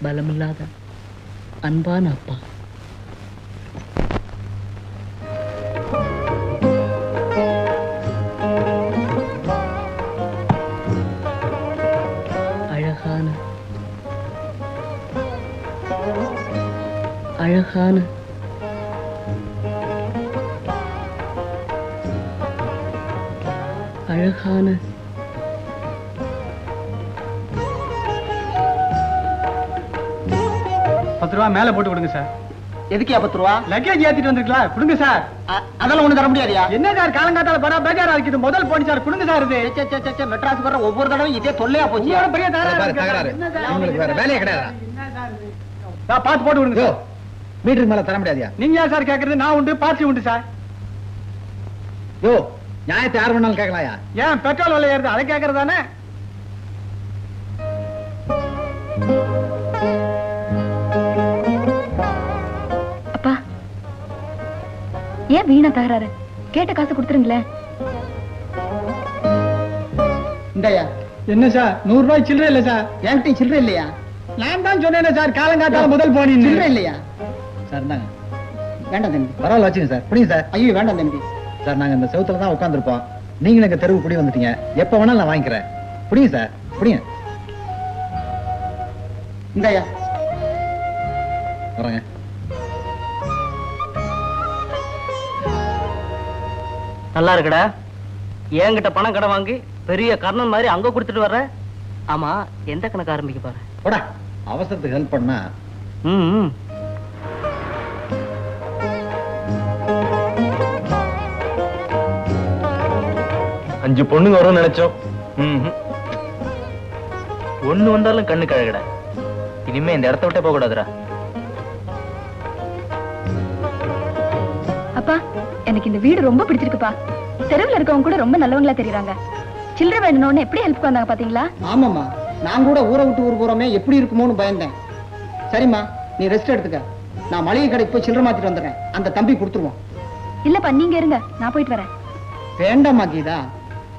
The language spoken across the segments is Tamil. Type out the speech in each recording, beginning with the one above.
பலமில்லாத அன்பான அப்பா. அழகான அழகான அழகான பத்து ரூபா மேல போட்டு கொடுங்க சார். எதுக்கு பத்து ரூபா? லக்கேஜ் ஏத்திட்டு வந்திருக்கலாம் கொடுங்க சார். அதெல்லாம் ஒண்ணு தர முடியாதியா? என்ன சார்? காலங்காத்தால பரா பேஜாரா இருக்குது. முதல் போனி சார். கொடுங்க சார் இது. மெட்ராஸ் வர ஒவ்வொரு தடவை இதே தொல்லையா போச்சு. பெரிய வேலையே கிடையாதா? சார், பார்த்து போட்டு விடுங்க. மீட்டருக்கு மேல தர முடியாதியா? நீங்க யார் சார் கேக்குறது? நான் உண்டு பார்ட்டி உண்டு சார். யோ நியாயத்தை யார் வேணாலும் கேட்கலாயா? ஏன் பெட்ரோல் விலை ஏறுது? அதை கேக்குறது ஏன் வீணா தகராறு? கேட்ட காசு கொடுத்துருங்களேன். இந்தயா. என்ன சார்? நூறு ரூபாய் சில்லறை இல்ல சார். என்கிட்ட சில்லறை இல்லையா? நான் தான் சொன்னேன் சார் காலங்காத்தால முதல் போனி சில்லறை இல்லையா? சார் இந்தாங்க. வேண்டாம் தம்பி. பரவாயில்ல வச்சுங்க சார். புரியுங்க சார். ஐயோ வேண்டாம் தம்பி. சார் நாங்க இந்த செவுத்துல தான் உட்காந்துருப்போம் நீங்களும் எங்க தெருவு குடி வந்துட்டீங்க. எப்ப வேணாலும் நான் வாங்கிக்கிறேன். புரியுங்க சார். புரியுங்க இந்தயா. வரேங்க. நல்லா இருக்குடா. என்கிட்ட பணம் கடன் வாங்கி பெரிய கர்ணன் மாதிரி அங்க கொடுத்துட்டு வர்ற? ஆமா எந்த கணக்கு ஆரம்பிக்க பாரு போடா. அவசரத்துக்கு ஹெல்ப் பண்ணா. ம். அஞ்சு பொண்ணுங்க வரும்னு நினைச்சோம். ஒண்ணு வந்தாலும் கண்ணு கழகடா. இனிமே இந்த இடத்த விட்டே போக கூடாதுடா அப்பா எனக்கு இந்த வீடு ரொம்ப பிடிச்சிருக்குப்பா. தெருவில் இருக்கவங்க கூட ரொம்ப நல்லவங்களா தெரியுறாங்க. சில்லறை வேணும்னு எப்படி ஹெல்ப் வந்தாங்க பாத்தீங்களா? ஆமாம்மா. நான் கூட ஊரை விட்டு ஊர் போறோமே எப்படி இருக்குமோன்னு பயந்தேன். சரிம்மா நீ ரெஸ்ட் எடுத்துக்க. நான் மளிகை கடைக்கு போய் சில்லறை மாத்திட்டு வந்துடுறேன். அந்த தம்பி கொடுத்துருவோம் இல்லப்பா நீங்க இருங்க. நான் போயிட்டு வரேன். வேண்டாம்மா கீதா.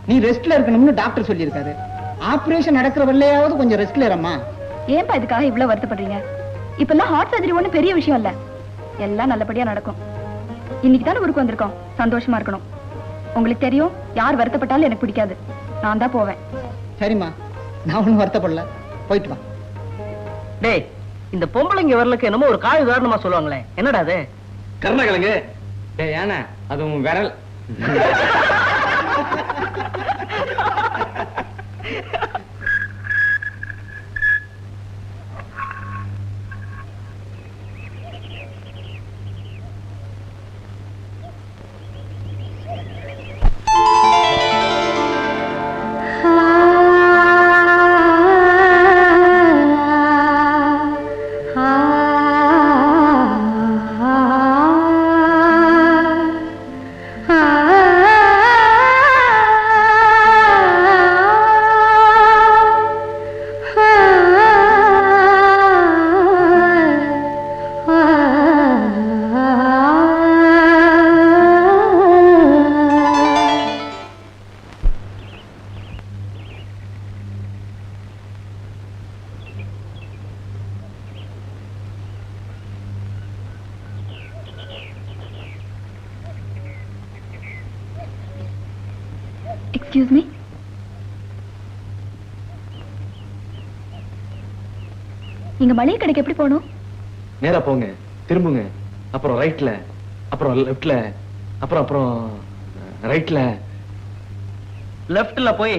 நீ ரெஸ்ட்ல இருக்கணும்னு டாக்டர் சொல்லியிருக்காரு. ஆபரேஷன் நடக்கிற வெள்ளையாவது கொஞ்சம் ரெஸ்ட்ல இரும்மா. ஏன்பா இதுக்காக இவ்வளவு வருத்தப்படுறீங்க? இப்பெல்லாம் ஹார்ட் சர்ஜரி ஒண்ணும் பெரிய விஷயம் இல்ல. எல்லாம் நல்லபடியா நடக்கும். இன்னைக்கு தானே ஊருக்கு வந்திருக்கோம். சந்தோஷமா இருக்கணும். உங்களுக்கு தெரியும் யார் வருத்தப்பட்டாலும் எனக்கு பிடிக்காது. நான் தான் போவேன். சரிம்மா. நான் ஒன்றும் வருத்தப்படல. போயிட்டு வா. டேய் இந்த பொம்பளைங்க வரலுக்கு என்னமோ ஒரு காய் உதாரணமா சொல்லுவாங்களே. என்னடா அது? கருணக்கிழங்கு டேய் ஏன அதுவும் விரல். எக்ஸ்கியூஸ் மீ நீங்க மளிகை கடைக்கு எப்படி போகணும்? நேரா போங்க. திரும்புங்க. அப்புறம் ரைட்ல அப்புறம் லெஃப்ட்ல அப்புறம் அப்புறம் ரைட்ல லெஃப்ட்ல போய்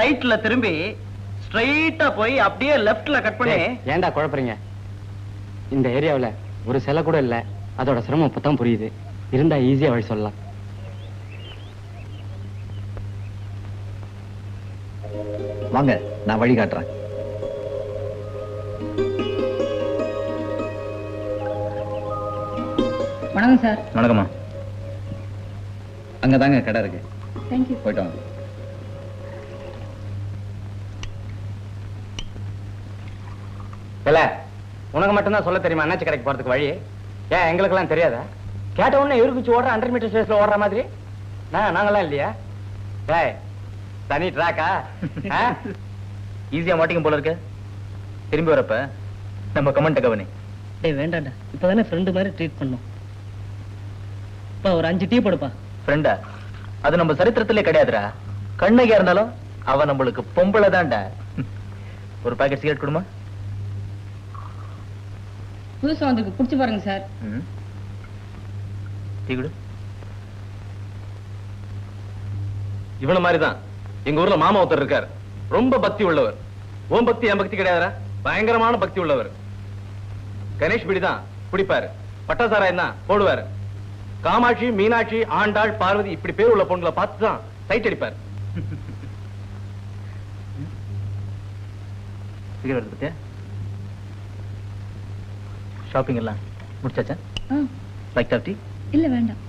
ரைட்ல திரும்பி ஸ்ட்ரைட்டா போய் அப்படியே லெஃப்ட்ல கட் பண்ணி. ஏன்டா குழப்பறீங்க? இந்த ஏரியாவுல ஒரு சிலை கூட இல்ல. அதோட சிரமம் இப்பதான் புரியுது. இருந்தா ஈஸியா வழி சொல்லலாம். வாங்க நான் வழி காட்டுறேன். வணக்கம் சார். வணக்கம்மா. அங்கதாங்க கடை இருக்கு. தேங்க்யூ போயிட்டு வாங்க. இல்ல உனக்கு மட்டும்தான் சொல்ல தெரியுமா அண்ணாச்சி கடைக்கு போறதுக்கு வழி? ஏன் எங்களுக்கெல்லாம் தெரியாதா? கேட்ட உடனே இருக்கு ஓடுற ஹண்ட்ரட் மீட்டர் ஸ்பேஸ்ல ஓடுற மாதிரி? நான் நாங்கெல்லாம் இல்லையா? ஏய் தனி ட்ராக்கா ஈஸியா மாட்டிக்கும் போல இருக்கு. திரும்பி வரப்ப நம்ம கமெண்ட கவனி. டேய் வேண்டாம்டா. இப்பதானே ஃப்ரெண்டு மாதிரி ட்ரீட் பண்ணோம். அப்பா ஒரு அஞ்சு டீ போடுப்பா. ஃப்ரெண்டா அது நம்ம சரித்திரத்திலே கிடையாதுடா. கண்ணகியா இருந்தாலும் அவ நம்மளுக்கு பொம்பளை தான்டா. ஒரு பாக்கெட் சிகரெட் கொடுமா? புதுசா வந்திருக்கு. குடிச்சு பாருங்க சார். ம். டீ கொடு. இவன மாதிரி தான் எங்க ஊர்ல மாமா ஒருத்தர் இருக்கார். ரொம்ப பக்தி உள்ளவர். ஓம் பக்தி என் பக்தி கிடையாதுடா? பயங்கரமான பக்தி உள்ளவர். கணேஷ் பிடி தான் குடிப்பாரு. பட்டாசாராயம் தான் போடுவாரு. காமாட்சி மீனாட்சி ஆண்டாள் பார்வதி இப்படி பேர் உள்ள பொண்ணுங்களை பார்த்து தான் சைட் அடிப்பார் ஷாப்பிங் எல்லாம் முடிச்சாச்சா? லைக் ஆஃப் டீ இல்ல வேண்டாம்.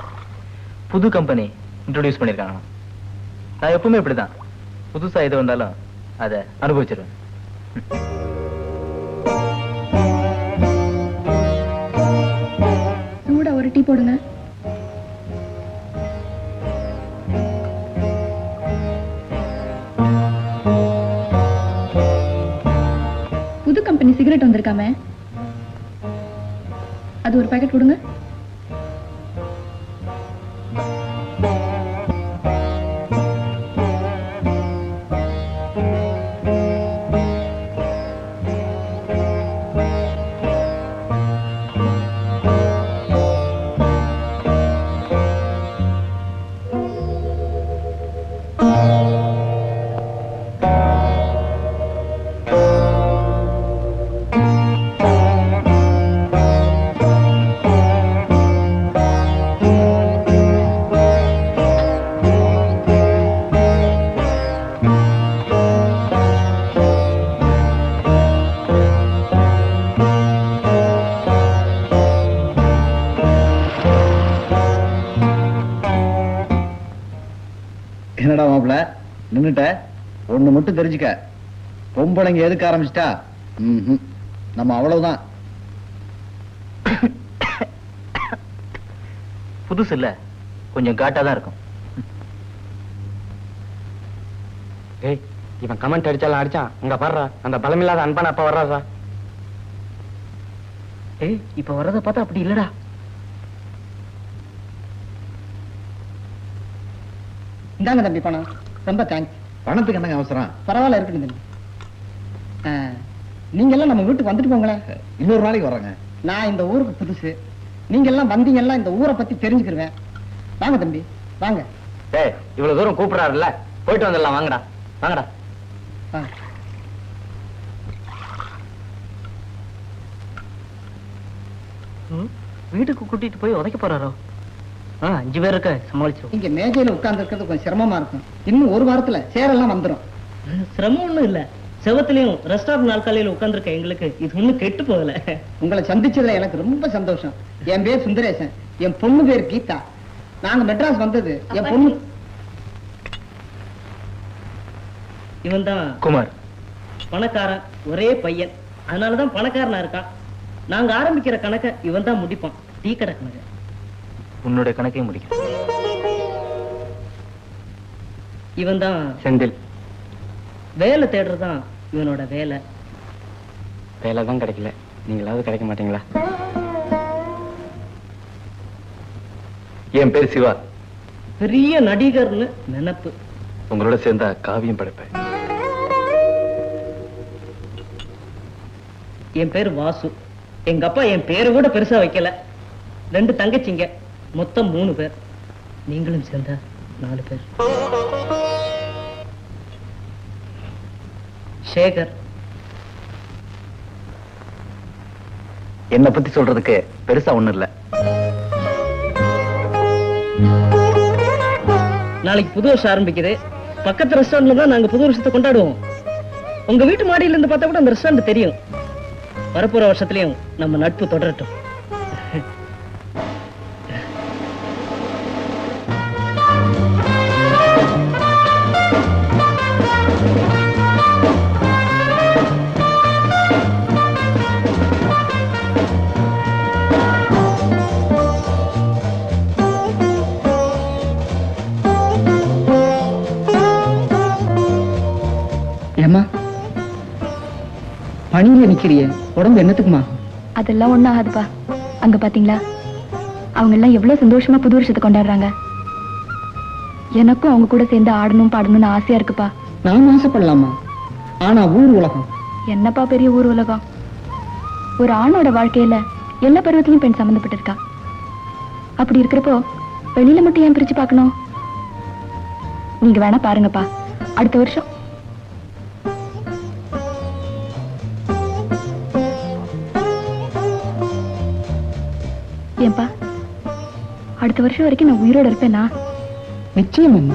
புது கம்பெனி இன்ட்ரோடியூஸ் பண்ணிருக்காங்க நான் எப்பவுமே இப்படிதான். புதுசா எது வந்தாலும் அதை அனுபவிச்சிருவேன். சூடா ஒரு டீ போடுங்க. புது கம்பெனி சிகரெட் வந்திருக்காமே. அது ஒரு பாக்கெட் கொடுங்க. நின்னுட்ட. ஒண்ணு மட்டும் தெரிஞ்சுக்க. பொம்பளைங்க எதுக்கு ஆரம்பிச்சிட்டா. நம்ம அவ்வளவுதான். புதுசு இல்ல. கொஞ்சம் காட்டா தான் இருக்கும். இவன் கமெண்ட் அடிச்சாலும் அடிச்சான். இங்க பாடுறா அந்த பலமில்லாத அன்பான அப்பா வர்றா சார். ஏய் இப்ப வர்றத பார்த்தா அப்படி இல்லடா. இந்தாங்க தம்பி பணம். ரொம்ப தேங்க்ஸ் பணத்துக்கு என்னங்க அவசரம்? பரவாயில்ல இருக்கட்டும் நீங்க. எல்லாம் நம்ம வீட்டுக்கு வந்துட்டு போங்களேன் இன்னொரு நாளைக்கு வர்றேங்க. நான் இந்த ஊருக்கு புதுசு. நீங்க எல்லாம் வந்தீங்கன்னா இந்த ஊரை பத்தி தெரிஞ்சுக்கிருவேன். வாங்க தம்பி வாங்க. டேய் இவ்வளவு தூரம் கூப்பிடுறாருல்ல? போயிட்டு வந்துடலாம் வாங்கடா. வாங்கடா. வீட்டுக்கு கூட்டிட்டு போய் உதைக்க போறாரோ? அஞ்சு பேர் இருக்க சமாளிச்சிரும் இங்க மேஜையில உட்கார்ந்து இருக்கிறது கொஞ்சம் சிரமமா இருக்கும். இன்னும் ஒரு வாரத்துல சேரெல்லாம் வந்துரும். சிரமம் ஒண்ணும் இல்ல. செவத்துலயும் ரெஸ்டாரண்ட் நாற்காலியில உட்கார்ந்துருக்க எங்களுக்கு இது ஒண்ணும் கெட்டு போகல. உங்களை சந்திச்சதுல எனக்கு ரொம்ப சந்தோஷம். என் பேர் சுந்தரேசன். என் பொண்ணு பேர் கீதா. நாங்க மெட்ராஸ் வந்தது. என் பொண்ணு இவன் தான் குமார். பணக்காரன் ஒரே பையன். அதனாலதான் பணக்காரனா இருக்கான். நாங்க ஆரம்பிக்கிற கணக்க இவன் தான் முடிப்பான். டீ கடை கணக்கு. உன்னுடைய கணக்கையும் முடிக்கிறேன். இவன் தான் செந்தில். வேலை தேடுறதுதான் இவனோட வேலை. வேலை தான் கிடைக்கல. நீங்களாவது கிடைக்க மாட்டீங்களா? என் பேர் சிவா. பெரிய நடிகர்னு நினைப்பு. உங்களோட சேர்ந்தா காவியம் படைப்பேன். என் பேர் வாசு. எங்க அப்பா என் பேரை கூட பெருசா வைக்கல. ரெண்டு தங்கச்சிங்க. மொத்தம் மூணு பேர். நீங்களும் சேர்ந்தா நாலு பேர். சேகர். என்னை பத்தி சொல்றதுக்கு பெருசா ஒண்ணும் இல்ல. நாளைக்கு புது வருஷம் ஆரம்பிக்குது. பக்கத்து ரெஸ்டாரண்ட்ல தான் நாங்க புது வருஷத்தை கொண்டாடுவோம். உங்க வீட்டு மாடியில இருந்து பார்த்தா கூட அந்த ரெஸ்டாரண்ட் தெரியும். வரப்போற வருஷத்துலயும் நம்ம நட்பு தொடரட்டும். ஏம்மா பணி பக்கத்துல நிக்கிறியே. உடம்பு என்னத்துக்குமா? அதெல்லாம் ஒண்ணும் ஆகாதுப்பா. அங்க பாத்தீங்களா? அவங்க எல்லாம் எவ்வளவு சந்தோஷமா புது வருஷத்தை கொண்டாடுறாங்க. எனக்கும் அவங்க கூட சேர்ந்து ஆடணும் பாடணும்னு ஆசையா இருக்குப்பா. நான் ஆசைப்படலாமா? ஆனா ஊர் உலகம். என்னப்பா பெரிய ஊர் உலகம்? ஒரு ஆணோட வாழ்க்கையில எல்லா பருவத்திலையும் பெண் சம்மந்தப்பட்டிருக்கா. அப்படி இருக்கிறப்போ வெளியில மட்டும் ஏன் பிரிச்சு பார்க்கணும்? நீங்க வேணா பாருங்கப்பா. அடுத்த வருஷம் பத்து வருஷம் வரைக்கும் நான் உயிரோட இருப்பேனா? நிச்சயம் அம்மா.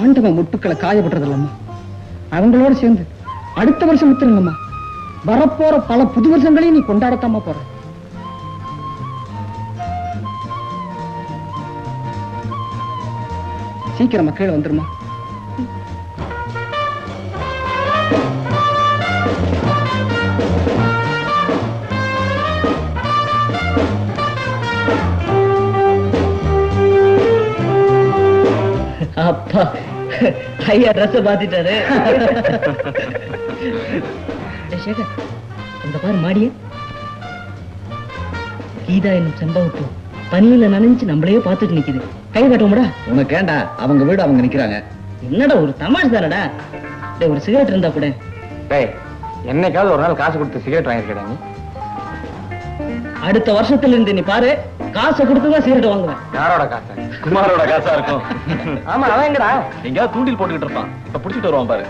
ஆண்டவன் முட்டுக்களை காயப்படுறதில்லம்மா அவங்களோட சேர்ந்து அடுத்த வருஷம் முத்துருங்கம்மா. வரப்போற பல புது வருஷங்களையும் நீ கொண்டாடத்தாமா போற. சீக்கிரமா கீழே வந்துருமா ஐயா ட்ரெஸ் மாத்திட்டாரு. சேகர் அந்த பாரு மாடிய. கீதா என்னும் செம்பவப்பு பனியில நனைஞ்சு நம்மளையே பார்த்துட்டு நிக்குது. கை காட்டுவோம்டா. உனக்கு ஏண்டா? அவங்க வீடு அவங்க நிக்கிறாங்க. என்னடா ஒரு தமாஷ் தானடா. டேய் ஒரு சிகரெட் இருந்தா கூட. டேய் என்னைக்காவது ஒரு நாள் காசு கொடுத்து சிகரெட் வாங்கியிருக்கடா நீ? அடுத்த வருஷத்துல இருந்து நீ பாரு காசை கொடுத்து தான் சிகரெட் வாங்குவேன். யாரோட காசு? குமாரோட காசா இருக்கும். ஆமா அவன் எங்கடா? எங்கேயாவது தூண்டில் போட்டுக்கிட்டு இருப்பான். இப்ப புடிச்சிட்டு வருவான் பாரு.